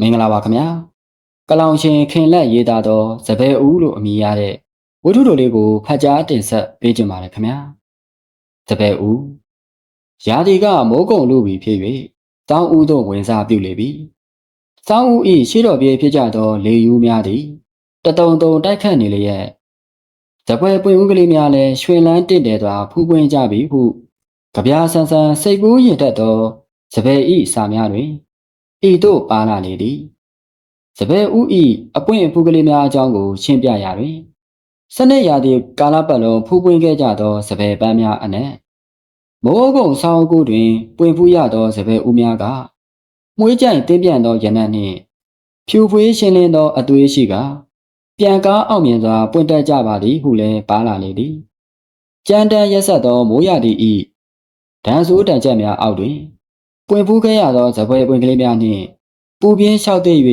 မင်္ဂလာပါခင်ဗျာကလောင်ရှင်ခင်လက်ရေးသားသောစပယ်ဦးလို့အမည်ရတဲ့ဝတ္ထုတော်လေးကိုဖတ်ကြားတင်ဆက်ပေးကြပါရခင်ဗျာစပယ်ဦးရာဒီကမိုးကုံလူပြီဖြစ်၍တောင်းဦးသို့ဝင်စားပြုလေပြီတောင်းဦး၏ရှေ့တော်ပြေဖြစ်ကြသော လေယူများသည်တတုံတုံတိုက်ခတ်နေလျက်ဇပွဲပွင့်ဦးကလေးများလည်းရွှင်လန်းတင့်တယ်စွာဖူးပွင့်ကြပြီဟုကြပြားဆန်းဆန်းစိတ်ကူးရင်တတ်သောစပယ်ဤစာများတွင် ဤတို့ပါလာလေသည်စပယ်ဥဤအပွင့်ဖူးကလေးများအကြောင်းကိုရှင်းပြရတွင်စနစ်ရာသီကာလပတ်လုံးဖူးပွင့်ခဲ့ကြသောစပယ်ပန်းများအနက်မိုးကုံဆောင်းကူတွင် ပွင့်ဖူးရသောစပယ်ဥများကမွေးကြိုင်တင်းပြန့်သောရနံ့နှင့်ဖြူဖွေးရှင်းလင်းသောအသွေးရှိကပြန်ကားအောင်မြင်စွာပွင့်တက်ကြပါသည်ဟုလည်းပါလာလေသည်ကြမ်းတမ်းရက်ဆက်သောမိုးရသည့်ဤဒန်ဆိုးတန်ချက်များအောက်တွင် ပွင့်ဖူးခဲ့ရသောဇပွဲပွင့်ကလေးများနှင့်ပူပြင်းလျှောက်သိပ်၍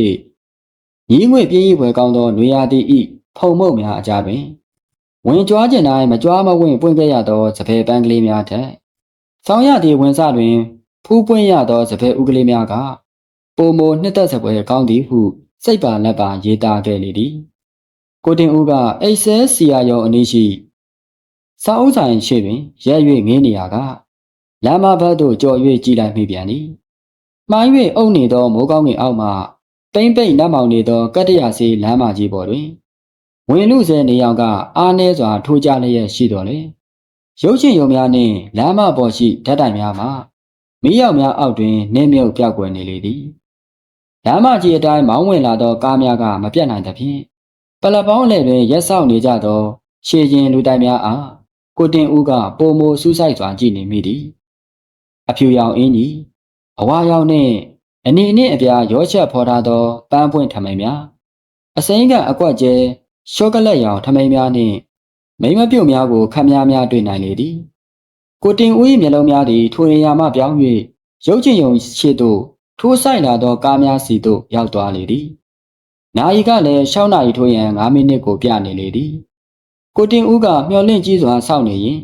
ညီးငွေပြင်းဤဖွယ်ကောင်းသောနွေရာသီဤဖုံမုတ်များအကြတွင်ဝင်ကြွားကျင်တိုင်းမကြွားမဝင့်ပွင့်ခဲ့ရသောဇပွဲပန်းကလေးများထက်ဆောင်းရသည့်ဝင်စတွင် ဖူးပွင့်ရသောဇပွဲဥကလေးများကပုံမနှစ်သက်ဇပွဲကောင်းသည်ဟု စိတ်ပါလက်ပါရေးသားခဲ့လေသည်ကိုတင်ဦးကအိတ်ဆဲစီယာရုံအနည်းရှိစာအုပ်ဆိုင်ရှိတွင်ရက်၍ငင်းနေရက လမ်းမဘက်သို့ကြော်၍ကြည်လိုက်မိပြန်သည်။မှိုင်း၍အုပ်နေသောမိုးကောင်းငင်အောက်မှပိမ့်ပိမ့်နတ်မောင်နေသောကတ္တရာစီလမ်းမကြီးပေါ်တွင်ဝင်လူစဲနေအောင်ကအားနှဲစွာထိုးကြလျက်ရှိတော်လေ။ရုပ်ရှင်ရုံများနှင့်လမ်းမပေါ်ရှိဓာတ်တိုင်များမှာမီးရောက်များအောက်တွင်နင်းမြုပ်ပြောက်ကွယ်နေလေသည်။လမ်းမကြီးအတိုင်းမောင်းဝင်လာသောကားများကမပြတ်နိုင်သဖြင့်ပလက်ပေါင်းလည်းတွင်ရက်ဆောက်နေကြသောရှေရင်လူတိုင်များအားကိုတင်ဦးကပုံမိုစူးစိုက်စွာကြည့်နေမိသည်။ အဖြူရောင်အင်းကြီးအဝါရောင်နှင့်အနီနှင့်အပြားရောချက်ဖော်ထားသောပန်းပွင့်ထမိန်များအစိမ်းကအကွက်ကျဲရှော့ကလက်ရောင်ထမိန်များနှင့်မိမပြုတ်များကိုခမ်းများများတွေ့နိုင်လေသည်ကိုတင်ဦး၏မျက်လုံးများသည်ထိုနေရာမှပြောင်း၍ရုပ်ချင်ယုံရှိသို့ထိုးဆိုင်လာသောကားများစီသို့ရောက်သွားလေသည်နာယီကလည်း6နာရီထိုးရန်9မိနစ်ကိုပြနေလေသည်ကိုတင်ဦးကမျောလင့်ကြီးစွာစောင့်နေရင်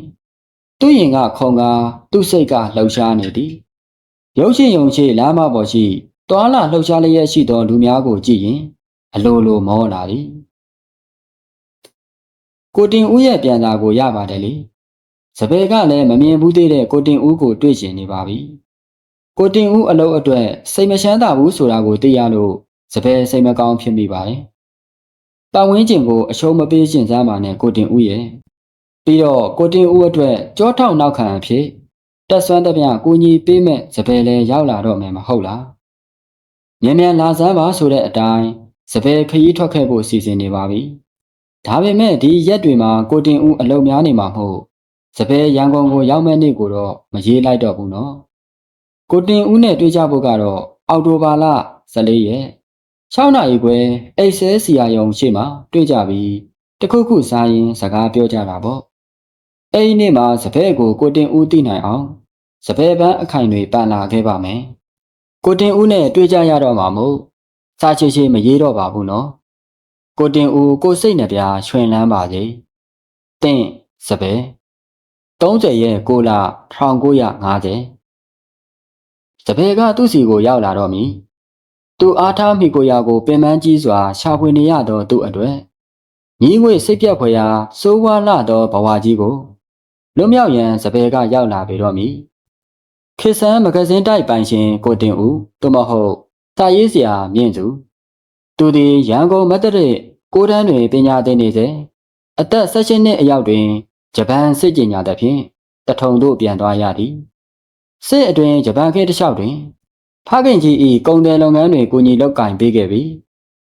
သူ့ရင်ကခုံကားသူ့စိတ်ကလှုပ်ရှားနေသည်ရုပ်ရှင်ယုံရှိလမ်းမပေါ်ရှိတွာလာလှုပ်ရှားလျက်ရှိသောလူများကိုကြည့်ရင် အလိုလိုမောလာသည်ကိုတင်ဦးရဲ့ပြန်စာကိုရပါတယ်လေစပယ်ကလည်းမမြင်ဘူးသေးတဲ့ကိုတင်ဦးကိုတွေ့ကျင်နေပါပြီကိုတင်ဦးအလုပ်အတွက်စိတ်မချမ်းသာဘူးဆိုတာကိုသိရလို့စပယ်စိတ်မကောင်းဖြစ်မိပါတယ်ပတ်ဝန်းကျင်ကိုအရှုံးမပေးရှင်စမ်းပါနဲ့ကိုတင်ဦးရဲ့ ပြီးတော့ကိုတင်ဦးအတွက်ကြောထောက်နောက်ခံအဖြစ်တက်ဆွမ်းတဲ့ပြကိုကြီးပေးမဲ့စပယ်လဲရောက်လာတော့မယ်မဟုတ်လားမြန်မြန်လာစမ်းပါဆိုတဲ့အတိုင်းစပယ်ခရီးထွက်ခဲ့ဖို့စီစဉ်နေပါပြီဒါပေမဲ့ဒီရက်တွေမှာကိုတင်ဦးအလုံများနေမှာမဟုတ်စပယ်ရန်ကုန်ကိုရောက်မဲ့နေ့ကိုတော့မရေးလိုက်တော့ဘူးနော်ကိုတင်ဦးနဲ့တွေ့ကြဖို့ကတော့အော်တိုဘာလ14ရက်6နာရီခွဲအိတ်ဆဲစီယာယုံရှေ့မှာတွေ့ကြပြီးတခုခုစားရင်စကားပြောကြတာပေါ့ အဲ့ဒီနေ့မှာစပယ်ကိုကိုတင်ဦးသိနိုင်အောင်စပယ်ပန်းအခိုင်တွေပန်လာခဲ့ပါမယ်ကိုတင်ဦးနဲ့တွေ့ကြရတော့မှာမို့စာချေချေမရေးတော့ပါဘူးနော်ကိုတင်ဦးကိုစိတ်နှပြရွှင်လန်းပါစေတင့်စပယ်30ရဲ့6လ1950စပယ်ကသူ့စီကိုရောက်လာတော့မီသူအားထားမိကိုရာကိုပင်ပန်းကြီးစွာရှာဖွေနေရသောသူ့အတွက်ညီငွေစိတ်ပြက်ဖွယ်ရာစိုးဝါလာသောဘဝကြီးကို လွတ်မြောက်ရန်စပယ်ကရောက်လာပြီတော့မီခေဆန်မဂဇင်းတိုက်ပိုင်ရှင်ကိုတင်ဦးသို့မဟုတ်တာရေးစရာမြင့်စုသူသည်ရန်ကုန်မတ်တရကိုတန်းတွင်ပညာသင်နေစေအသက်16နှစ်အရောက်တွင်ဂျပန်စစ်ကြေညာသဖြင့်တထုံတို့ပြန်သွားရသည်စစ်အတွင်ဂျပန်ခေတ်တစ်လျှောက်တွင်ဖခင်ကြီး၏ကုန်တယ်လုပ်ငန်းတွေကိုညီလောက်ကင်ပေးခဲ့ပြီး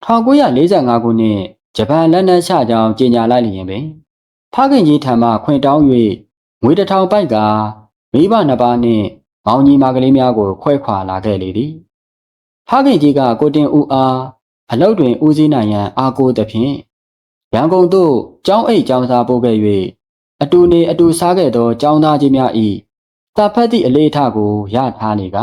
1945ခုနှစ်ဂျပန်လက်နက်ချကြောင်းကြေညာလိုက်လျင်ပင်ဖခင်ကြီးထံမှခွင့်တောင်း၍ ငွေတစ်ထောင်ပိုက်ကမိဘနှစ်ပါးနှင့်မောင်ကြီးမကလေးများကို ခွဲခွာလာခဲ့လေသည်ဖခင်ကြီးကကိုတင်ဦးအားအလောက်တွင်ဦးစီးနိုင်ရန်အားကိုးသဖြင့်ရန်ကုန်သို့ကျောင်းအိတ်ကျောင်းစားပို့ခဲ့၍အတူနေအတူစားခဲ့သောကျောင်းသားကြီးများ၏တာဖတ်သည့်အလေးထားကိုရထားနေက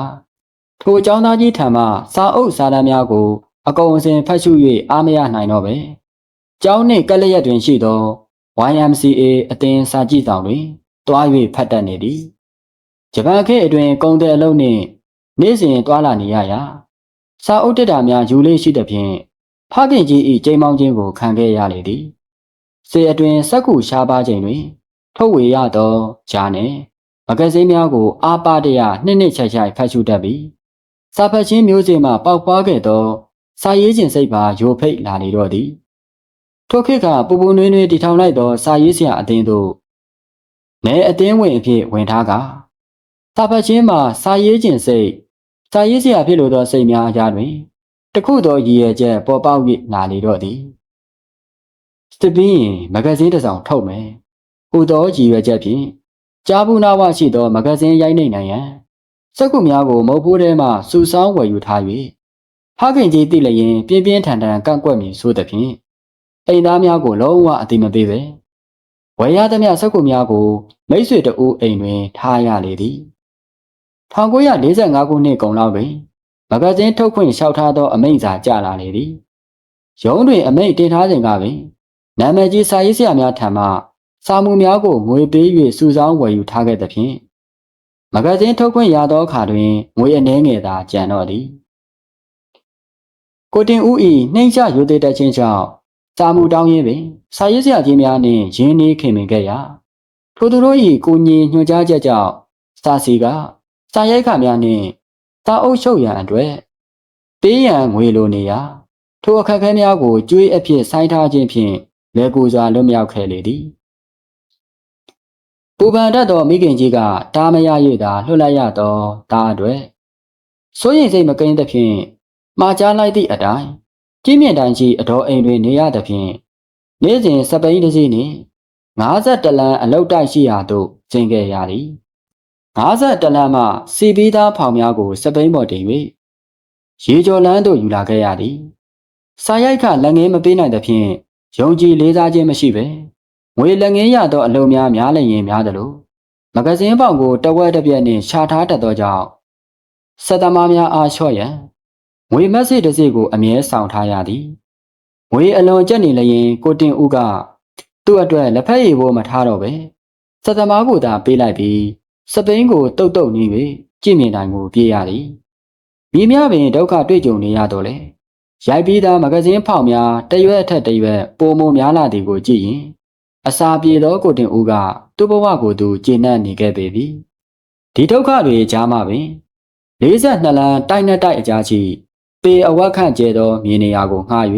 ထိုကျောင်းသားကြီးထံမှစာအုပ်စာတမ်းများကို အကုန်အစင်ဖတ်ရှု၍အားမရနိုင်တော့ပဲကျောင်းနှင့်ကက်လျက်တွင်ရှိသော YMCA အသင်းစာကြည့်ဆောင်တွင် တွား၍ဖတ်တတ်နေသည်ဂျပန်ခေတ်အတွင်းကုန်တဲ့အလုပ်နှင့်နေ့စဉ်တွာလာနေရရာစာအုပ်တက်တာများယူလေးရှိသဖြင့်ဖခင်ကြီး၏ကြိမ်မောင်းခြင်းကိုခံခဲ့ရလေသည်စေအတွင်စက္ကူရှားပါခြင်းတွင် ထုတ်ဝေရသောဂျာနယ်မဂဇင်းများကိုအားပါတရနှစ်နှစ်ချိုက်ချိုက်ဖတ်ရှုတတ်ပြီးစာဖတ်ခြင်းမျိုးစေ့မှပေါက်ပွားခဲ့သောစာရေးခြင်းစိတ်ပါယိုဖိတ်လာနေတော့သည်ထိုခေတ်ကပူပူနွေးနွေးတည်ထောင်လိုက်သောစာရေးဆရာအသင်းတို့ မဲအသင်းဝင်အဖြစ်ဝင်ထားကစာဖတ်ခြင်းမှာစာရေးခြင်းစိတ်စာရေးဆရာဖြစ်လိုသောစိတ်များအရာတွင်တခုသောရည်ရွယ်ချက်ပေါ်ပေါက်၍လာနေတော့သည်စတပင်းမဂဇင်းတစ်စောင်ထုတ်မယ်ဟူသောရည်ရွယ်ချက်ဖြင့်ကြားဘူးနာဝရှိသောမဂဇင်းရိုက်နှိပ်နိုင်ရန်စက္ကူများကိုမုတ်ဖိုးထဲမှစူဆောင်းဝယ်ယူထား၍ဖခင်ကြီးသိလျင်ပြင်းပြင်းထန်ထန်ကန့်ကွက်မည်ဆိုသဖြင့်အိမ်သားများကိုလုံးဝအတိမပေးပဲ ဝယ်ရသမျှစက္ကူများကိုမိတ်ဆွေတဦးအိမ်တွင် ထားရလေသည်1945ခုနှစ်ကုန်လောက်တွင်မဂဇင်းထုတ်ခွင့်လျှောက်ထားသော အမိန့်စာကြလာလေသည်ရုံးတွင်အမိန့်တင်ထားစဉ်ကပင်နာမည်ကြီးစာရေးဆရာများထံမှစာမှုများကိုငွေပေး၍စုဆောင်းဝယ်ယူထားခဲ့သဖြင့်မဂဇင်းထုတ်ခွင့်ရသောအခါတွင်ငွေအနှဲငယ်သာကျန်တော့သည်ကိုတင်ဦး၏နှိမ့်ချရိုသေတက်ခြင်းကြောင့် စာမှုတောင်းရင်းပင်စာရေးဆရာကြီးများနှင့်ရင်းနှီးခင်မင်ခဲ့ရာထိုသူတို့၏ကိုညီညွှန်ကြားချက်ကြောင့်စာစီကစာရိုက်ခများနှင့်စာအုပ်ချုပ်ရန်အတွက်ပေးရန်ငွေလိုနေရာထိုအခက်အခဲများကိုကြွေးအဖြစ်ဆိုင်းထားခြင်းဖြင့်လေကူစွာလွတ်မြောက်ခဲ့လေသည်ပူပန်တတ်သောမိခင်ကြီးကတားမရ၍သာလွှတ်လိုက်ရသောတားအတွက်စိုးရိမ်စိတ်မကင်းသဖြင့်မှာကြားလိုက်သည့်အတိုင်း ကြီးမြင့်တိုင်းကြီးအတော်အိမ်တွင်နေရသဖြင့်နေ့စဉ်စပိန်တစ်စီးနှင့်52လမ်းအလောက်တိုက်ရှိရာသို့ကျင်းခဲ့ရသည်52လမ်းမှစီပီးသားဖောင်များကိုစပိန်ပေါ်တင်၍ရေကျော်လမ်းသို့ယူလာခဲ့ရသည်စာရိုက်ခလက်ငင်းမပေးနိုင်သဖြင့်ယုံကြည်လေးစားခြင်းမရှိပဲငွေလက်ငင်းရသောအလုံးများများလည်းရင်များသလိုမဂဇင်းပေါင်ကိုတဝက်တစ်ပြက်နှင့်ရှာထားတတ်သောကြောင့်စက်သမားများအားလျှော့ရန် ငွေမက်ဆေ့တစ်စီကိုအမြဲဆောင်ထားရသည်ငွေအလွန်ကျက်နေလျင်ကိုတင်ဦးကသူ့အတွက်လက်ဖက်ရည်ဘိုးမထားတော့ပဲစက်သမားကိုသာပေးလိုက်ပြီးစပိန်ကိုတုတ်တုတ်နေ၍ကြည့်မြင်တိုင်းကိုပြေးရသည်မိမြပင်ဒုက္ခတွေ့ကြုံနေရတော့လေရိုက်ပြီးသားမဂဇင်းဖောင်များတရွက်အထက်တရွက်ပိုမိုများလာသည်ကိုကြည့်ရင်အစာပြေသောကိုတင်ဦးကသူ့ဘဝကိုသူကျေနပ်နေခဲ့ပေပြီဒီဒုက္ခတွေကြားမှာပင်42လမ်းတိုက်နဲ့တိုက်အကြားရှိ ပေအဝက်ခန့်ကျဲသောမြေနေရာကိုငှား၍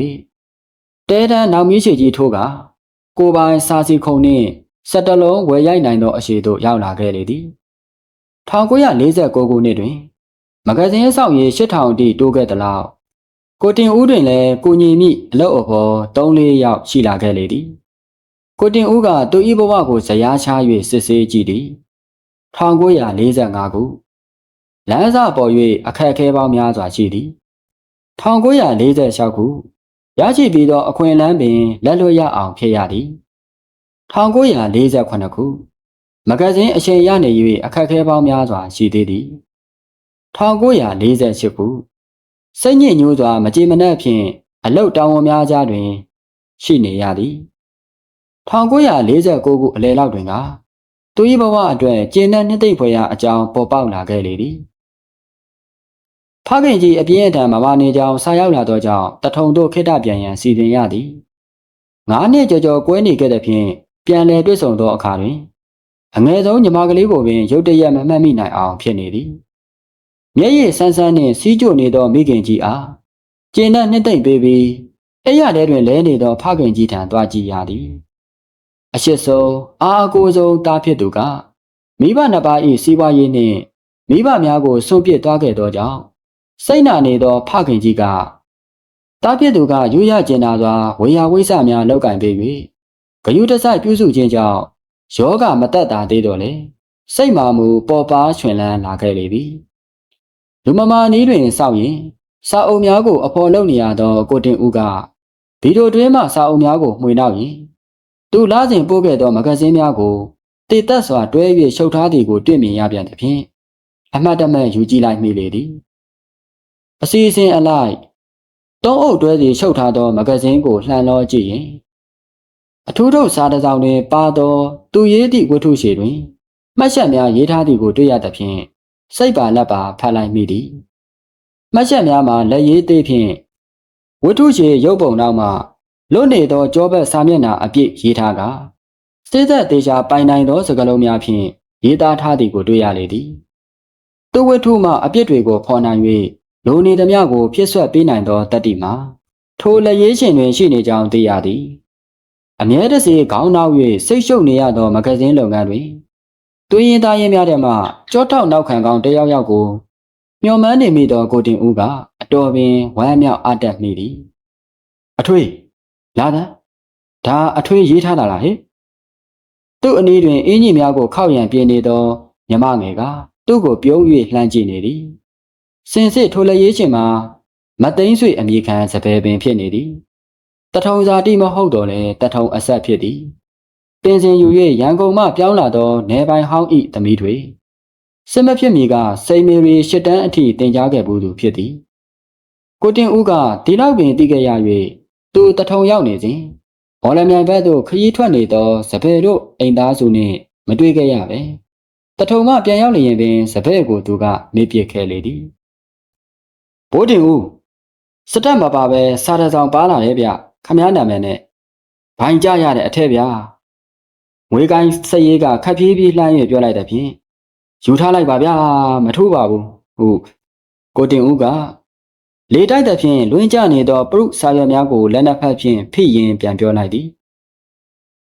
တဲတန်းနောက်မီးချေကြီးထိုးကကိုပိုင်စာစီခုံနှင့်စက်တလုံးဝယ်ရိုက်နိုင်သောအရှိသို့ရောက်လာခဲ့လေသည်1949ခုနှစ်တွင် မဂဇင်းဆောင်ရည်8000တိတိုးခဲ့သလောက်ကိုတင်ဦးတွင်လည်းကိုညီမိအလုတ်အဖော်3-4ယောက်ရှိလာခဲ့လေသည်ကိုတင်ဦးကသူဤဘဝကိုဇရာချ၍စစ်ဆေးကြည့်သည်1945ခုလမ်းစာပေါ်၍အခက်အခဲပေါင်းများစွာရှိသည် 1946ခုရရှိပြီးသောအခွင့်အလမ်းပင်လက်လွတ်ရအောင်ဖြစ်ရသည်1948ခုမဂဇင်းအချိန်ရနေ၍အခက်အခဲပေါင်းများစွာရှိသေးသည်1948ခုစိတ်ညစ်ညိုးစွာမကြေမနက်ဖြင့်အလုတ်တောင်းဝန်များကြားတွင် ရှိနေရသည်1949ခုအလယ်လောက်တွင်ကသူ၏ဘဝအတွက်ကျဉ်းတဲ့နှစ်သိမ့်ဖွယ်ရာအကြောင်းပေါ်ပေါက်လာခဲ့လေသည် ဖခင်ကြီးအပြင်းအထန်မမနေကြောင်းဆာရောက်လာသောကြောင့်တထုံတို့ခိတ္တပြန်ရန်စီစဉ်ရသည်ငါးနှစ်ကျော်ကျော်ကွဲနေခဲ့တဲ့ဖြင့်ပြန်လည်တွေ့ဆုံသောအခါတွင်အငယ်ဆုံးညီမကလေးကိုပင်ရုတ်တရက်မမှတ်မိနိုင်အောင်ဖြစ်နေသည်မျက်ရည်ဆန်းဆန်းနှင့်စီးကြိုနေသောမိခင်ကြီးအားကျဉ်တဲ့နှစ်သိမ့်ပေးပြီးအဲ့ရထဲတွင်လဲနေသောဖခင်ကြီးထံသွားကြည့်ရသည်အရှိဆုံးအာအကိုဆုံးသားဖြစ်သူကမိဘနှစ်ပါး၏စီးပွားရေးနှင့်မိဘများကိုဆွန့်ပစ်သွားခဲ့သောကြောင့် စိတ်နာနေသောဖခင်ကြီးကတားဖြစ်သူကရိုးရကျင်နာစွာဝေယဝိဆများလောက်ကင်ပေး၍ဂယုတစိုက်ပြုစုခြင်းကြောင့်ယောဂမတက်တာသေးတော့လေစိတ်မာမှုပေါ်ပါချွင်လန်းလာခဲ့လေပြီလူမမာနီးတွင်စောက်ရင်စာအုပ်များကိုအဖော်လုပ်နေရသောကိုတင်ဦးကဗီဒီယိုတွင်းမှစာအုပ်များကိုမှွေနောက်ရင်သူလာစဉ်ပို့ခဲ့သောမဂဇင်းများကိုတည်သက်စွာတွဲ၍ရှုပ်ထားသည်ကိုတွေ့မြင်ရပြန်သည်ဖြင့်အမှတ်တမဲ့ယူကြည့်လိုက်မိလေသည် အစီအစဉ်အလိုက်သုံးအုပ်တွဲစီရှုပ်ထားသောမဂဇင်းကိုလှန်လောကြည့်ရင်အထူးထုတ်စာတစ်စောင်တွင်ပါသောသူရေးသည့်ဝတ္ထုရှည်တွင်မှတ်ချက်များရေးထားသည်ကိုတွေ့ရသဖြင့်စိတ်ပါလက်ပါဖတ်လိုက်မိသည်မှတ်ချက်များမှာလက်ရေးသေးဖြင့်ဝတ္ထုချေရုပ်ပုံနောက်မှာလွတ်နေသောကြောဘက်စာမျက်နှာအပြည့်ရေးထားကစိသက်သေးချာပိုင်နိုင်သောစကားလုံးများဖြင့်ရေးသားထားသည်ကိုတွေ့ရလေသည်သူဝတ္ထုမှအပြစ်တွေကိုဖော်နိုင်၍ လိုနေသမျှကိုဖြစ်ဆွတ်ပေးနိုင်သောတတ္တိမှာထိုလက်ရေးရှင်တွင်ရှိနေကြောင်းသိရသည်အမြဲတစေခေါင်းနောက်၍စိတ်ရှုပ်နေရသောမဂဇင်းလုပ်ငန်းတွင်တွင်းရင်သားရင်များထဲမှကြောထောက်နောက်ခံကောင်းတစ်ယောက်ယောက်ကိုမျှော်မှန်းနေမိသောကိုတင်ဦးကအတော်ပင်ဝမ်းမြောက်အပ်တတ်မိသည်အထွေးလာသမ်းဒါအထွေးရေးထားတာလားဟဲ့သူ့အနည်းတွင်အင်းကြီးများကိုခောက်ရန်ပြင်းနေသောမြမငယ်ကသူ့ကိုပြုံး၍လှမ်းကြည့်နေသည် စင်စစ်ထိုလက်ရေးချင်မှာမသိန်းဆွေအမိခံစပယ်ပင်ဖြစ်နေသည်တထုံစာတိမဟုတ်တော့လဲတထုံအဆက်ဖြစ်သည်တင်စဉ်ယူ၍ရန်ကုန်မှပြောင်းလာသောနေပိုင်ဟောင်းဤသမီးတွေစစ်မဖြစ်မီကစိန်မေရီရှစ်တန်းအထိတင် जा ခဲ့ဘူးသူဖြစ်သည်ကိုတင်ဦးကဒီလောက်ပင်သိခဲ့ရ၍သူတထုံရောက်နေစဉ်ဘောလမြိုင်ဘက်သို့ခရီးထွက်နေသောစပယ်တို့အိမ်သားစုနှင့်မတွေ့ခဲ့ရပဲတထုံမှပြန်ရောက်နေရင်ပင်စပယ်ကိုသူကမေးပြခဲ့လေသည် ဘိုးတင်ဦးစတက်မပါပဲစားတဲ့ဆောင်ပါလာတယ်ဗျခမည်းနာမည်နဲ့ဘိုင်ကြရတဲ့အထက်ဗျာငွေကိုင်းစက်ရေးကခက်ပြေးပြေးလှမ်း၍ပြောလိုက်တဲ့ဖြင့်ယူထားလိုက်ပါဗျာမထိုးပါဘူးဟုတ်ကိုတင်ဦးကလေတိုက်တဲ့ဖြင့်လွင်းကျနေသောပရုစာရွက်များကိုလက်နက်ဖက်ဖြင့်ဖိရင်ပြန်ပြောလိုက်သည်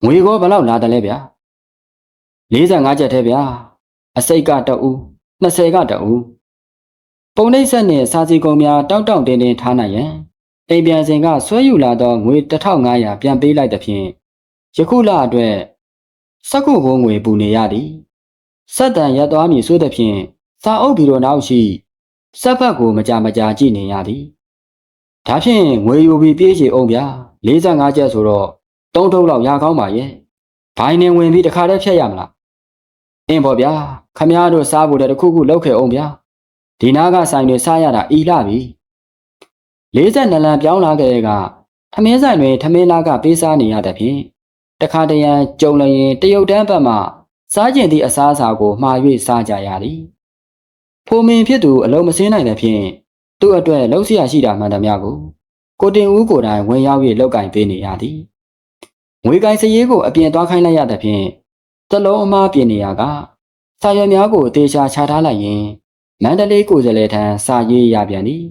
ငွေကောဘလောက်လာတယ်လဲဗျာ45ချက်ထဲဗျာအစိတ်ကတအူး20ကတအူး ပုံနှိပ်ဆက်နှင့်စာစီကုံများတောက်တောက်တင်းတင်းထားနိုင်ရန်အိမ်ပြန်စဉ်ကဆွဲယူလာသောငွေ1500ပြန်ပေးလိုက်သဖြင့်ယခုလအတွက်စက္ကုဘုံငွေပူနေရသည်စက်တန်ရက်သွားမည်ဆိုသဖြင့်စာအုပ်ဘီရိုနောက်ရှိစက်ဖက်ကိုမကြမကြာကြည့်နေရသည်ဒါဖြင့်ငွေယူပြီးပြေးချေအောင်ဗျာ45ကျပ်ဆိုတော့3ထုပ်လောက်ရကောင်းပါရဲ့ဘိုင်းနေဝင်ပြီးတခါတည်းဖြတ်ရမလားအင်းပေါ့ဗျာခမည်းတော်စားဖို့တည်းတစ်ခုခုလောက်ခဲ့အောင်ဗျာ ဒီနားကဆိုင်တွေစားရတာအီလာပြီ42လမ်းပြောင်းလာခဲ့တဲ့ကထမင်းဆိုင်တွေထမင်းလားကပေးစားနေရတဲ့ဖြင့်တခါတရံကြုံလျင်တရုတ်တန်းဘက်မှစားကျင်သည့်အစားအစာကိုမှာ၍စားကြရသည်ဖိုမင်ဖြစ်သူအလုံးမစင်းနိုင်တဲ့ဖြင့်သူ့အတွက်လှုပ်ရှားရှိတာမှန်သမျှကိုကိုတင်ဦးကိုယ်တိုင်ဝင်ရောက်၍လောက်ကင်ပေးနေရသည်ငွေကင်စရေးကိုအပြင်သွားခိုင်းလိုက်ရတဲ့ဖြင့်တလုံးအမားပြင်နေရကစာရွက်များကိုတေချာချထားလိုက်ရင် မန္တလေးကိုယ်စားလှယ်ထံစာရေးရပြန်သည်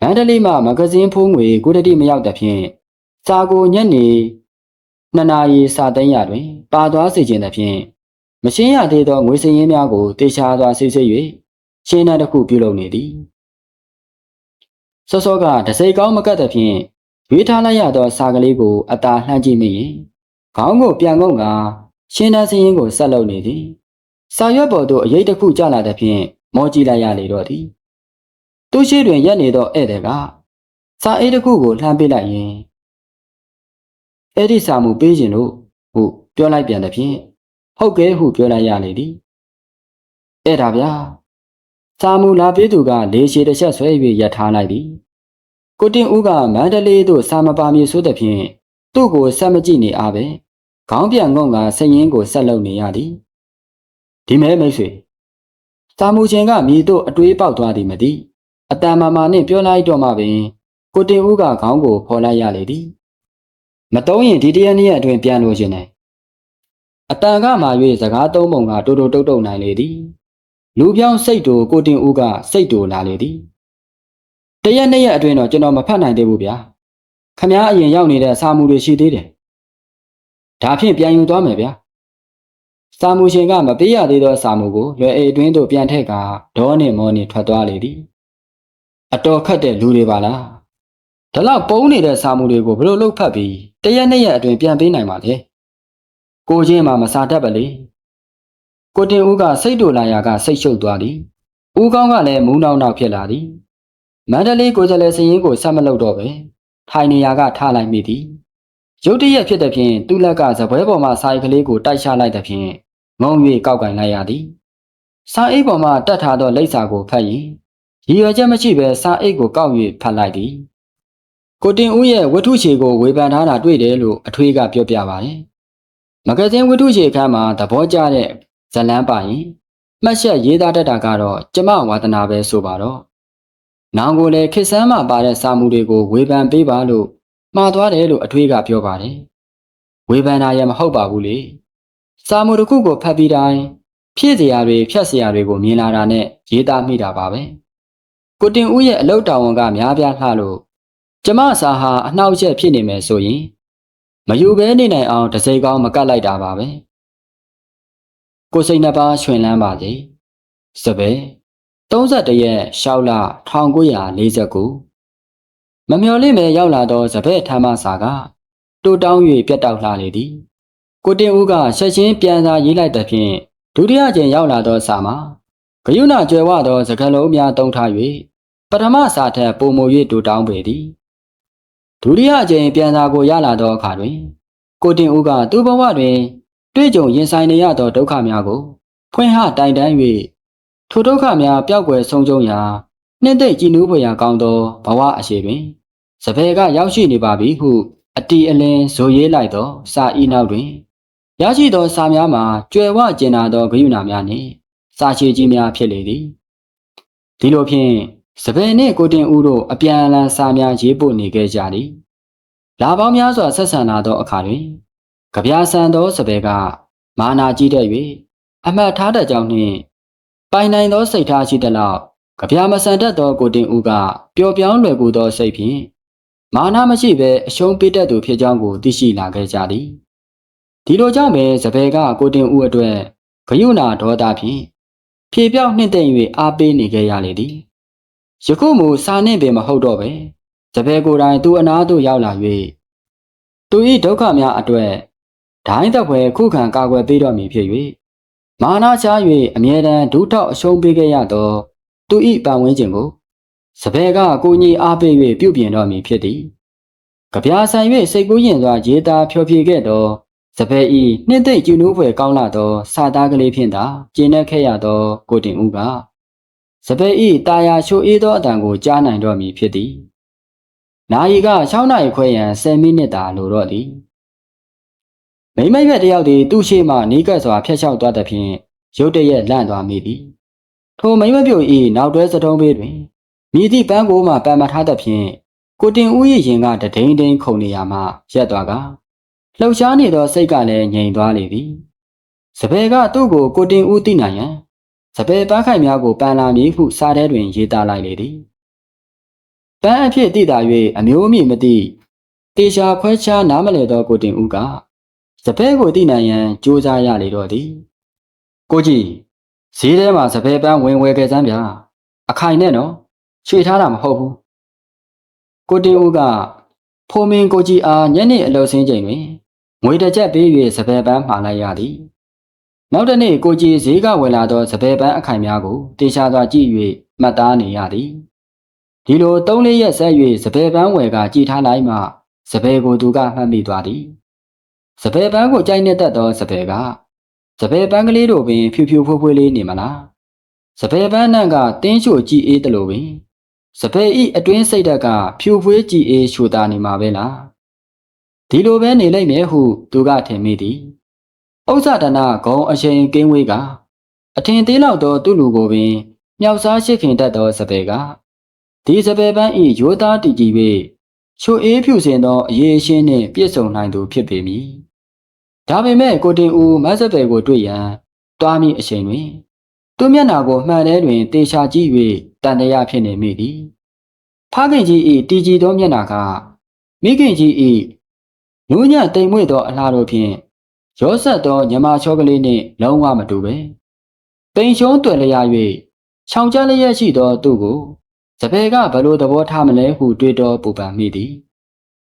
မန္တလေးမှာမဂဇင်းဖိုးငွေကိုတတိမရောက်တဲ့ဖြင့်စာကိုညနေနှစ်နာရီစာသိမ်းရတွင် ပါသွားစေခြင်းသဖြင့်မရှင်းရသေးသောငွေစည်ရင်းများကိုတေချာစွာစစ်ဆေး၍ရှင်းနှံတစ်ခုပြုလုပ်နေသည်စောစောကတစိကောင်းမကတ်တဲ့ဖြင့်ရွေးထားလိုက်ရသောစာကလေးကိုအသာလှမ်းကြည့်မိရင်ခေါင်းကိုပြန်ငုံကရှင်းနှံစည်ရင်းကိုဆက်လုပ်နေသည်စာရွက်ပေါ်သို့အရေးတစ်ခုကျလာတဲ့ဖြင့် မောကြည့်လိုက်ရလေတော့သည်သူရှိတွင်ရက်နေသောဧည့်သည်ကစာအိတ်တစ်ခုကိုလှမ်းပေးလိုက်ရင်အဲ့ဒီစာမှုပေးခြင်းလို့ဟုပြောလိုက်ပြန်တဲ့ဖြင့်ဟုတ်ကဲ့ဟုပြောလိုက်ရလေသည်အဲ့ဒါဗျာစာမှုလာပေးသူကလေရှည်တစ်ချက်ဆွဲ၍ရထားလိုက်သည်ကိုတင်ဦးကမန္တလေးသို့စာမပါမည်ဆိုတဲ့ဖြင့်သူ့ကိုဆက်မကြည့်နေအားပဲခေါင်းပြန်ငုံကစရင်ကိုဆက်လုပ်နေရသည်ဒီမဲမိတ်ဆွေ စာမှုချင်းကမြည်တို့အတွေးပေါက်သွားသည်မသိအတန်မာမာနှင့်ပြောလိုက်တော့မှပင်ကိုတင်ဦးကခေါင်းကိုဖော်လိုက်ရလေသည်မတုံးရင်ဒီတရက်နေ့အတွင်းပြန်လို့ရှင်တယ်အတန်ကမှ၍စကားသုံးပုံကတိုးတိုးတုတ်တုတ်နိုင်လေသည်လူပြောင်းစိတ်တို့ကိုတင်ဦးကစိတ်တို့လာလေသည်တရက်နှစ်ရက်အတွင်းတော့ကျွန်တော်မဖတ်နိုင်သေးဘူးဗျာခမားအရင်ရောက်နေတဲ့စာမှုတွေရှိသေးတယ်ဒါဖြင့်ပြန်ယူသွားမယ်ဗျာ စာမှုရှင်ကမပေးရသေးသောစာမှုကိုလွယ်အိတ်တွင်းသို့ပြန်ထည့်ကာဒေါနဲ့မောနေထွက်သွားလေသည်အတော်ခတ်တဲ့လူတွေပါလားဒါလောက်ပုံနေတဲ့စာမှုတွေကိုဘယ်လိုလုပ်ဖတ်ပြီးတရက်နှစ်ရက်အတွင်းပြန်ပေးနိုင်ပါလဲကိုချင်းမှမစာတတ်ပါလေကိုတင်ဦးကစိတ်တူလာရာကစိတ်ရှုပ်သွားသည်ဦးကောင်းကလည်းမူးနောက်နောက်ဖြစ်လာသည်မန္တလေးကိုယ်စားလှယ်စရင်ကိုဆက်မလုပ်တော့ပဲထိုင်နေရာကထားလိုက်မိသည် ရုတ်တရက်ဖြစ်တဲ့ဖြင့်သူ့လက်ကဇပွဲပေါ်မှစာအိတ်ကလေးကိုတိုက်ချလိုက်တဲ့ဖြင့်ငုံ၍ကောက်ကင်လိုက်ရသည်စာအိတ်ပေါ်မှတတ်ထားသောလိပ်စာကိုဖတ်ရင်ရည်ရွယ်ချက်မရှိဘဲစာအိတ်ကိုကောက်၍ဖတ်လိုက်သည်ကိုတင်ဦးရဲ့ဝတ္ထုချေကိုဝေဖန်ထားတာတွေ့တယ်လို့အထွေးကပြောပြပါတယ်မဂဇင်းဝတ္ထုချေခန်းမှာသဘောကျတဲ့ဇလန်းပါရင်မှတ်ချက်ရေးသားတတ်တာကတော့ကျမဝါသနာပဲဆိုပါတော့နောင်ကိုလည်းခစ်ဆန်းမှပါတဲ့စာမှုတွေကိုဝေဖန်ပေးပါလို့ မှားသွားတယ်လို့အထွေးကပြောပါတယ်ဝေဖန်တာရမဟုတ်ပါဘူးလေစာမှုတစ်ခုကိုဖတ်ပြီးတိုင်းဖြည့်စရာတွေဖြတ်စရာတွေကိုမြင်လာတာနဲ့ရေးသားမိတာပါပဲကိုတင်ဦးရဲ့အလုတ်တော်ဝန်ကများပြားလှလို့ကျမစာဟာအနှောက်အယှက်ဖြစ်နေမယ်ဆိုရင်မယူဘဲနေနိုင်အောင်တစိကောင်းမကတ်လိုက်တာပါပဲကိုစိတ်နှစ်ပါးရှင်လန်းပါစေစပယ်31ရက်ရှောက်လ1949 မမျော်လင့်ပဲရောက်လာသောစပယ်ထမ်းမစာကတိုးတောင်း၍ပြတ်တောက်လာလေသည်ကိုတင်ဦးကဆက်ချင်းပြန်စာရေးလိုက်သဖြင့်ဒုတိယကြိမ်ရောက်လာသောစာမှာဂယုဏကျွယ်ဝသောစကလုံးများတုံးထား၍ပထမစာထက်ပုံမူ၍တိုးတောင်းပေသည်ဒုတိယကြိမ်ပြန်စာကိုရလာသောအခါတွင် ကိုတင်ဦးကသူ့ဘဝတွင် တွေ့ကြုံရင်ဆိုင်နေရသောဒုက္ခများကို ဖွင့်ဟတိုင်တန်း၍ထိုဒုက္ခများပျောက်ကွယ်ဆုံးရှုံးရာနှစ်သိမ့်ကြည်နူးဖွယ်ရာကောင်းသောဘဝအရှိတွင် စပယ်ကရောက်ရှိနေပါပြီဟုအတီအလင်းဇိုရေးလိုက်သောစာဤနောက်တွင်ရရှိသောစာများမှာကျွယ်ဝကျင်နာသောဂယုဏများနှင့်စာချေကြီးများဖြစ်လေသည်ဒီလိုဖြင့်စပယ်နှင့်ကိုတင်ဦးတို့အပြန်အလှန်စာများရေးပို့နေခဲ့ကြသည်လာပေါင်းများစွာဆက်ဆံလာသောအခါတွင်ကြပြာဆန်သောစပယ်ကမာနာကြီးတဲ့၍အမှတ်ထားတဲ့ကြောင့်နှင့်ပိုင်နိုင်သောစိတ်ထားရှိသလောက်ကြပြာမဆန်တတ်သောကိုတင်ဦးကပျော်ပြောင်းလွယ်ကူသောစိတ်ဖြင့် မာနမရှိဘဲအရှုံးပေးတတ်သူဖြစ်ကြောင်းကိုသိရှိလာခဲ့ကြသည်ဒီလိုကြောင့်ပဲစပယ်ကကိုတင်ဦးအတွက်ဂယုဏဒေါသဖြင့်ဖြေပြောက်နှင့်တဲ့၍အားပေးနေခဲ့ရလေသည်ယခုမူစာနှင့်ပင်မဟုတ်တော့ပဲစပယ်ကိုယ်တိုင်သူ့အနာသို့ရောက်လာ၍သူ၏ဒုက္ခများအတွက်ဒိုင်းသက်ဖွယ်ခုခံကာကွယ်ပေးတော်မူဖြစ်၍မာနာချ၍အမြဲတမ်းဒုထောက်အရှုံးပေးခဲ့ရသောသူ၏ပတ်ဝန်းကျင်ကို စပယ်ကကိုကြီးအားပေး၍ပြုပြင်တော်မူဖြစ်သည်ကြပြာဆိုင်၍စိတ်ကူးရင်စွာရေးသားဖျော်ဖြေခဲ့သောစပယ်ဤနှစ်သိမ့်ကျူနိုးဖွယ်ကောင်းလာသောစာသားကလေးဖြင့်သာကျင့်နှက်ခဲ့ရသောကိုတင်ဦးကစပယ်ဤတာယာချိုအေးသောအတန်ကိုကြားနိုင်တော်မူဖြစ်သည်နာယီက6နာရီခွဲရန်10မိနစ်သာလိုတော့သည်မိမရွက်တယောက်သည်သူ့ရှိမှနီးကပ်စွာဖျက်လျှောက်သွားသဖြင့်ရုတ်တရက်လန့်သွားမိသည်ထိုမိမပြိုဤနောက်တွဲစတုံးပေးတွင် မိသည့်ပန်းကိုမှပန်မထားသဖြင့်ကိုတင်ဦး၏ရင်ကတဒိန်ဒိန်ခုန်နေရမှရက်သွားကလှုပ်ရှားနေသောစိတ်ကလည်းငြိမ်သွားလေသည်စပယ်ကသူ့ကိုကိုတင်ဦးသိနိုင်ရန်စပယ်ပန်းခိုင်များကိုပန်လာမည်ဟုစာထဲတွင်ရေးသားလိုက်လေသည်ပန်းအဖြစ်သိတာ၍အမျိုးအမည်မသိတေချာခွဲခြားနားမလည်သောကိုတင်ဦးကစပယ်ကိုသိနိုင်ရန်ကြိုးစားရလေတော့သည်ကိုကြီးဈေးထဲမှာစပယ်ပန်းဝင်ဝယ်ခဲ့စမ်းဗျာအခိုင်နဲ့နော် ချွေထားတာမဟုတ်ဘူးကိုတင်ဦးကဖိုမင်းကိုကြီးအားညနေအလုပ်ဆင်းချိန်တွင်ငွေတစ်ချက်ပေး၍စပယ်ပန်းမှာလိုက်ရသည်နောက်တစ်နေ့ကိုကြီးဈေးကဝယ်လာသောစပယ်ပန်းအခိုင်များကိုတေချာစွာကြည့်၍မှတ်သားနေရသည်ဒီလို၃လေးရက်ဆက်၍စပယ်ပန်းဝယ်ကကြည်ထားလိုက်မှစပယ်ကိုသူကမှတ်မိသွားသည်စပယ်ပန်းကိုကြိုက်နေတတ်သောစပယ်ကစပယ်ပန်းကလေးတို့ပင်ဖြူဖြူဖွေးဖွေးလေးနေမလားစပယ်ပန်းနှံ့ကတင်းချိုကြည်အေးတယ်လို့ပင် စပယ်ဤအတွင်းစိတ်ဓာတ်ကဖြူဖွေးကြည်အေးရှူတာနေမှာပဲလားဒီလိုပဲနေလိုက်မယ်ဟု သူကထင်မိသည်ဥစ္စာဒနာဂုံအရှိန်ကင်းဝေးကအထင်သေးလောက်သောသူ့လူကိုပင်မြောက်စားရှိခင်တတ်သောစပယ်ကဒီစပယ်ပန်းဤရိုးသားတည်ကြည်၍ချိုအေးဖြူစင်သောအရေးအရှင်းနှင့်ပြည့်စုံနိုင်သူဖြစ်ပေမည်ဒါပေမဲ့ကိုတင်ဦးမတ်စပယ်ကိုတွေ့ရန်တွားမိအချိန်တွင် သူ့မျက်နှာကိုမှန်တဲတွင်တေချာကြည့်၍တန်တရားဖြစ်နေမိသည်ဖခင်ကြီး၏တီကြည်သောမျက်နှာကမိခင်ကြီး၏နူးညံ့တိမ်မွေ့သောအလားတို့ဖြင့်ရောဆက်သောညမာချောကလေးနှင့်လုံးဝမတူပဲပိန်ရှုံးတွယ်လျက်၍ခြောင်ကြလျက်ရှိသောသူ့ကိုစပယ်ကဘလို့သဘောထားမလဲဟုတွေးတောပူပန်မိသည်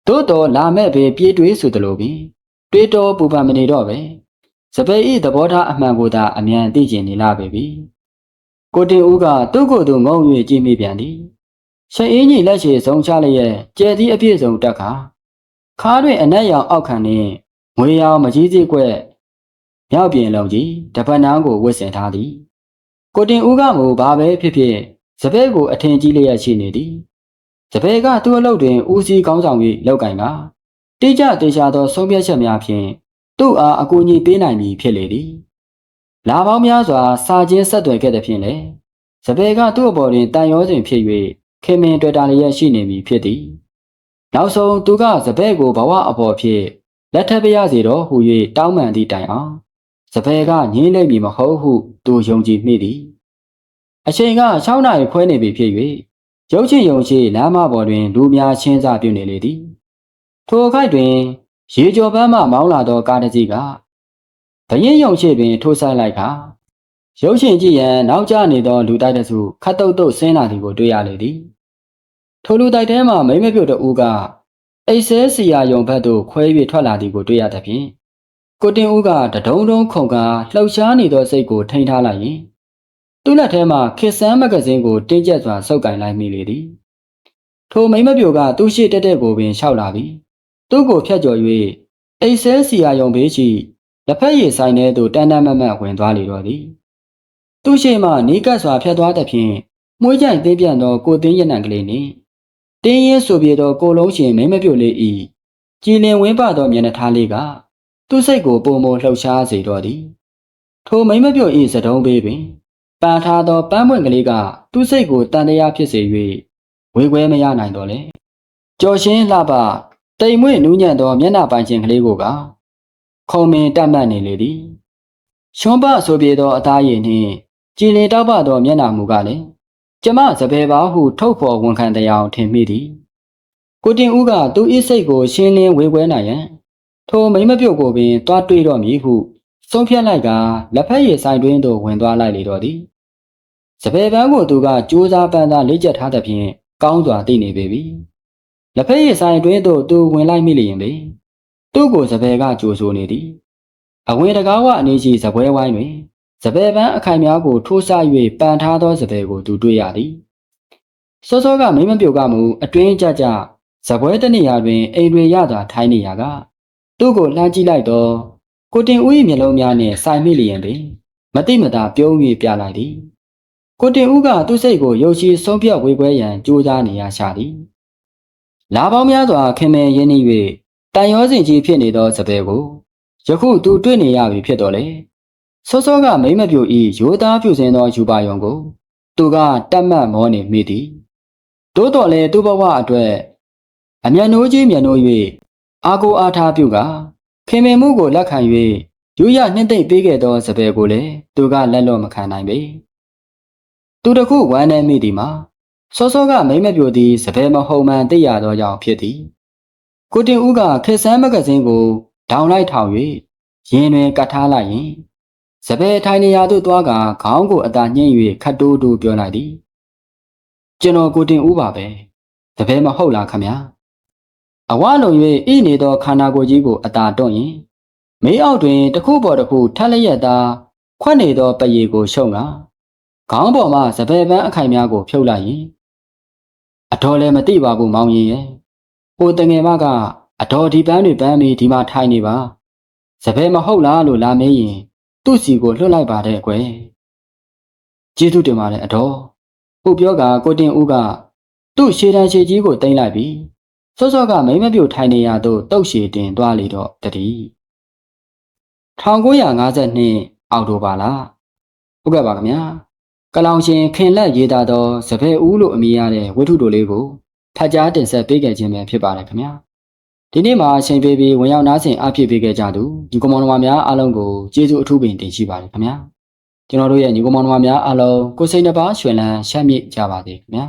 သို့တော်လာမဲ့ပဲပြေးတွေးဆိုသလိုပင်တွေးတောပူပန်မနေတော့ပဲ စပယ်ဤသဘောထားအမှန်ကိုသာအမြန်သိကျင်နေလာပေပြီကိုတင်ဦးကသူ့ကိုယ်သူငုံ၍ကြည့်မိပြန်သည်ရှအင်းကြီးလက်ရှိဆုံးချလျက်ကျဲသည့်အပြည့်စုံတက်ခါခါးတွင်အနက်ရောင်အောက်ခံနှင့်ငွေရောင်မကြီးစီကွက်မြောက်ပြင်လုံးကြီးတပတ်နန်းကိုဝတ်ဆင်ထားသည်ကိုတင်ဦးကမူဘာပဲဖြစ်ဖြစ်စပယ်ကိုအထင်ကြီးလျက်ရှိနေသည်စပယ်ကသူ့အလုပ်တွင်ဦးစီးကောင်းဆောင်၍လောက်ကင်ကတိကျတေချာသောဆုံးဖြတ်ချက်များဖြင့် သူ့အားအကူအညီပေးနိုင်မည်ဖြစ်လေသည်လာပေါင်းများစွာစာချင်းဆက်သွယ်ခဲ့တဲ့ဖြင့်လေစပယ်ကသူ့အပေါ်တွင်တန်ရောစဉ်ဖြစ်၍ခင်မင်တွေ့တာလျက်ရှိနေပြီဖြစ်သည်နောက်ဆုံးသူကစပယ်ကိုဘဝအပေါ်ဖြစ်လက်ထပ်ပြရစီတော့ဟူ၍တောင်းပန်သည့်တိုင်အောင်စပယ်ကငင်းလိမ့်မည်မဟုတ်ဟုသူယုံကြည်မိသည်အချိန်က6နာရီခွဲနေပြီဖြစ်၍ရုပ်ချင်ယုံချီလမ်းမပေါ်တွင်လူများချင်းစားပြုနေလေသည်ထိုအခိုက်တွင် ရေကျော်ပန်းမှမောင်းလာသောကားတစ်စီးကဘရင်ယုံချီတွင် ထိုးဆိုင်လိုက်ကရုပ်ရှင်ကြည့်ရန်နောက်ကျနေသောလူတိုက်တစုခတ်တုတ်တုတ်ဆင်းလာသည်ကိုတွေ့ရလေသည်ထိုလူတိုက်ထဲမှမိမပြုတ်တဦးကအိတ်ဆဲစီယာယုံဘက်သို့ခွဲ၍ထွက်လာသည်ကိုတွေ့ရသဖြင့်ကိုတင်ဦးကတဒုံဒုံခုန်ကာလှုပ်ရှားနေသောစိတ်ကိုထိန်းထားလိုက်ရင်သူ့လက်ထဲမှခစ်ဆန်းမဂဇင်းကိုတင်းကျပ်စွာဆုပ်ကင်လိုက်မိလေသည်ထိုမိမပြိုကသူ့ရှိတက်တဲ့ကိုပင်လျှောက်လာပြီး သူ့ကိုဖျက်ကျော်၍အိတ်ဆဲစီယာယုံဘေးရှိလက်ဖက်ရည်ဆိုင်ထဲသို့တန်းတန်းမတ်မတ်ဝင်သွားလေတော့သည်သူ့ရှိမှနီးကပ်စွာဖျက်သွားသဖြင့်မွှေးကြိုင်သေးပြန်သောကိုသိန်းရနံကလေးနှင့်တင်းရင်ဆိုပြေသောကိုလုံးရှင်မိမပြုတ်လေးဤကြည်လင်ဝင်းပသောမျက်နှာထားလေးကသူ့စိတ်ကိုပုံမလှုပ်ရှားစေတော့သည်ထိုမိမပြုတ်ဤစတုံးပေးပင်ပန်ထားသောပန်းပွင့်ကလေးကသူ့စိတ်ကိုတန်တရားဖြစ်စေ၍ဝေခွဲမရနိုင်တော့လေကြော်ရှင်းလှပ တိမ်မွေ့နူးညံ့သောမျက်နှာပိုင်ခြင်းကလေးကိုကခုံမင်တတ်မှတ်နေလေသည်ရှွန်ပဆိုပြေသောအသားရည်နှင့်ကြည်လင်တောက်ပသောမျက်နှာမူကလည်းကျမစပယ်ပါဟုထုတ်ဖော်ဝန်ခံတရားထင်မိသည်ကိုတင်ဦးကသူ၏စိတ်ကိုရှင်းလင်းဝေခွဲနိုင်ရန်ထိုမိမပြုတ်ကိုပင်တွားတွေ့တော့မည်ဟုဆုံးဖြတ်လိုက်ကလက်ဖက်ရည်ဆိုင်တွင်းသို့ဝင်သွားလိုက်လေတော့သည်စပယ်ပန်းကိုသူကကြိုးစားပန်းသားလေးကျက်ထားသဖြင့်ကောင်းစွာသိနေပေပြီ လက်ဖက်ရည်ဆိုင်တွင်းသို့သူဝင်လိုက်မိလျင်ပေသူ့ကိုစပယ်ကကြိုဆိုနေသည်အဝင်တကားဝအနေရှိစပွဲဝိုင်းတွင်စပယ်ပန်းအခိုင်များကိုထိုးဆ၍ပန်ထားသောစပယ်ကိုသူတွေ့ရသည်စောစောကမိမပြုတ်ကမူအတွင်းကြကြစပွဲတနေရာတွင်အိမ်တွေရသာထိုင်းနေရာကသူ့ကိုလှမ်းကြည့်လိုက်တော့ကိုတင်ဦး၏မျက်လုံးများနှင့်စိုင်မိလျင်ပင်မတိမတာပြုံး၍ပြလိုက်သည်ကိုတင်ဦးကသူ့စိတ်ကိုယုံကြည်ဆုံးဖြတ်ဝေခွဲရန်ကြိုးစားနေရရှာသည် လာပေါင်းများစွာခင်မဲရင်းနှီး၍တန်ရောစင်ကြီးဖြစ်နေသောစပယ်ကိုယခုသူတွေ့နေရပြီဖြစ်တော်လေစောစောကမိမပြူဤရိုးသားပြူစင်သောယူပါယုံကို သူကတတ်မှတ်မောနေမိသည်တိုးတော်လဲသူ့ဘဝအတွက်အမျက်နှိုးကြီးမျက်နှိုး၍အာကိုအားထားပြုကခင်မင်မှုကိုလက်ခံ၍ယူရနှိမ့်သိမ့်ပေးခဲ့သောစပယ်ကိုလည်းသူကလက်လွတ်မခံနိုင်ပေသူတခုဝမ်းနေမိသည်မှာ စောစောကမိမပြိုသည်စပယ်မဟုံမှန်သိရသောကြောင့်ဖြစ်သည်ကိုတင်ဦးကခေဆန်းမဂဇင်းကိုဒေါင်လိုက်ထောင်၍ရင်တွင်ကတ်ထားလိုက်ရင်စပယ်ထိုင်နေရာသို့သွားကခေါင်းကိုအသာညှိ၍ခတ်တိုးတိုးပြောလိုက်သည်ကျွန်တော်ကိုတင်ဦးပါပဲတပည့်မဟုတ်လားခမညာအဝလုံ၍ဤနေသောခန္ဓာကိုယ်ကြီးကိုအသာတွန့်ရင်မေးအောက်တွင်တစ်ခုပေါ်တစ်ခုထက်လျက်သာခွက်နေသောပရေကိုရှုံကခေါင်းပေါ်မှစပယ်ပန်းအခိုင်များကိုဖြုတ်လိုက်ရင် အတော်လည်းမသိပါဘူးမောင်ရင်ရဲ့ဟိုတငယ်မကအတော်ဒီပန်းတွေပန်းပြီးဒီမှာထိုင်နေပါစပယ်မဟုတ်လားလို့လာမေးရင်သူ့စီကိုလွှတ်လိုက်ပါတဲ့ကွယ်ကျေးဇူးတင်ပါတယ်အတော်ဟုတ်ပြောကကိုတင်ဦးကသူ့ရှေတန်းရှေကြီးကိုတင်လိုက်ပြီးစောစောကမိမပြုတ်ထိုင်နေရသို့တုတ်ရှည်တင်သွားလေတော့တတိ1952အောက်တိုဘာလဟုတ်ကဲ့ပါခင်ဗျာ ကလောင်ရှင်ခင်လက်ရေးသားသောစပယ်ဦးလို့အမည်ရတဲ့ဝတ္ထုတို့လေးကိုဖတ်ကြားတင်ဆက်ပေးခဲ့ခြင်းပဲဖြစ်ပါတယ်ခင်ဗျာဒီနေ့မှာအချိန်ပေးပြီးဝင်ရောက်နားဆင်အားဖြည့်ပေးခဲ့ကြသူညီကောင်မောင်နှမများအားလုံးကိုကျေးဇူးအထူးပင်တင်ရှိပါတယ်ခင်ဗျာကျွန်တော်တို့ရဲ့ညီကောင်မောင်နှမများအားလုံးကိုစိတ်နှပါရွှင်လန်းရှမ်းမြေ့ကြပါစေခင်ဗျာ